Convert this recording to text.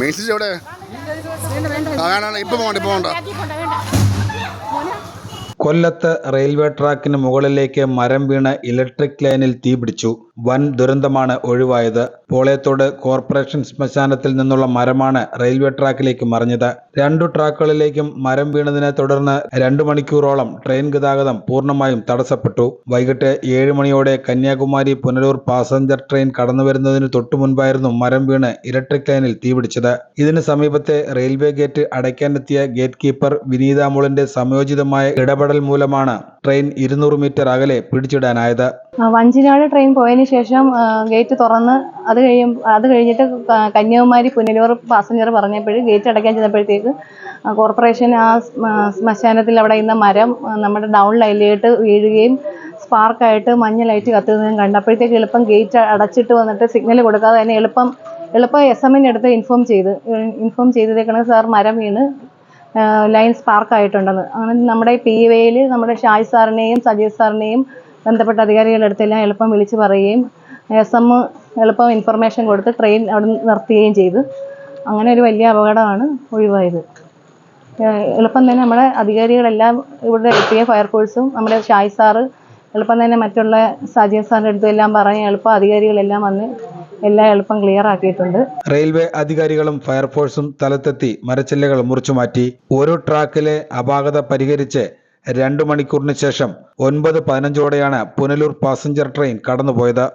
മേസിച്ച് എവിടെ? കൊല്ലത്ത് റെയിൽവേ ട്രാക്കിന് മുകളിലേക്ക് മരം വീണ് ഇലക്ട്രിക് ലൈനിൽ തീപിടിച്ചു വൻ ദുരന്തമാണ് ഒഴിവായത്. പോളയത്തോട് കോർപ്പറേഷൻ ശ്മശാനത്തിൽ നിന്നുള്ള മരമാണ് റെയിൽവേ ട്രാക്കിലേക്ക് മറിഞ്ഞത്. രണ്ടു ട്രാക്കുകളിലേക്കും മരം വീണതിനെ തുടർന്ന് രണ്ടു മണിക്കൂറോളം ട്രെയിൻ ഗതാഗതം പൂർണമായും തടസ്സപ്പെട്ടു. വൈകിട്ട് ഏഴ് മണിയോടെ കന്യാകുമാരി പുനലൂർ പാസഞ്ചർ ട്രെയിൻ കടന്നുവരുന്നതിന് തൊട്ടു മുൻപായിരുന്നു മരം വീണ് ഇലക്ട്രിക് ലൈനിൽ തീപിടിച്ചത് ഇതിന് സമീപത്തെ റെയിൽവേ ഗേറ്റ് അടയ്ക്കാനെത്തിയ ഗേറ്റ് കീപ്പർ വിനീത മോളിന്റെ സംയോജിതമായ ഇടപെടൽ മൂലമാണ് ട്രെയിൻ ഇരുന്നൂറ് മീറ്റർ അകലെ പിടിച്ചിടാനായത്. വഞ്ചിനാട് ട്രെയിൻ പോയതിനു ശേഷം ഗേറ്റ് തുറന്ന് അത് കഴിയും അത് കഴിഞ്ഞിട്ട് കന്യാകുമാരി പുനലൂർ പാസഞ്ചർ പറഞ്ഞപ്പോഴും ഗേറ്റ് അടയ്ക്കാൻ ചെന്നപ്പോഴത്തേക്ക് കോർപ്പറേഷൻ ആ ശ്മ- ശ്മശാനത്തിൽ അവിടെ ഇന്ന മരം നമ്മുടെ ഡൗൺ ലൈനിലേക്ക് വീഴുകയും സ്പാർക്കായിട്ട് മഞ്ഞ ലൈറ്റ് കത്തുന്നതും കണ്ടപ്പോഴത്തേക്ക് എളുപ്പം ഗേറ്റ് അടച്ചിട്ട് വന്നിട്ട് സിഗ്നൽ കൊടുക്കാതെ തന്നെ എളുപ്പം എളുപ്പം എസ് അടുത്ത് ഇൻഫോം ചെയ്ത് ഇൻഫോം ചെയ്തേക്കണത് സാർ മരം വീണ് ലൈൻ സ്പാർക്ക് ആയിട്ടുണ്ടെന്ന്. അങ്ങനെ നമ്മുടെ പി വൈയിൽ നമ്മുടെ ഷായ് സാറിനെയും സജീവ് സാറിനെയും ബന്ധപ്പെട്ട അധികാരികളുടെ അടുത്തെല്ലാം എളുപ്പം വിളിച്ച് പറയുകയും എസ് എം എളുപ്പം ഇൻഫർമേഷൻ കൊടുത്ത് ട്രെയിൻ അവിടെ നിർത്തുകയും ചെയ്തു. അങ്ങനെ ഒരു വലിയ അപകടമാണ് ഒഴിവായത്. എളുപ്പം തന്നെ നമ്മുടെ അധികാരികളെല്ലാം ഇവിടെ എത്തിയ ഫയർഫോഴ്സും നമ്മുടെ ഷായ് സാറ് എളുപ്പം തന്നെ മറ്റുള്ള സജീവ് സാറിന്റെ അടുത്തും എല്ലാം പറഞ്ഞ് എളുപ്പം അധികാരികളെല്ലാം വന്ന് എല്ലാം എളുപ്പം ക്ലിയർ ആക്കിയിട്ടുണ്ട്. റെയിൽവേ അധികാരികളും ഫയർഫോഴ്സും സ്ഥലത്തെത്തി മരച്ചില്ലകൾ മുറിച്ചു മാറ്റി. ഒരു ട്രാക്കിലെ അപാകത പരിഹരിച്ച് രണ്ടു മണിക്കൂറിന് ശേഷം ഒൻപത് പതിനഞ്ചോടെയാണ് പുനലൂർ പാസഞ്ചർ ട്രെയിൻ കടന്നുപോയത്.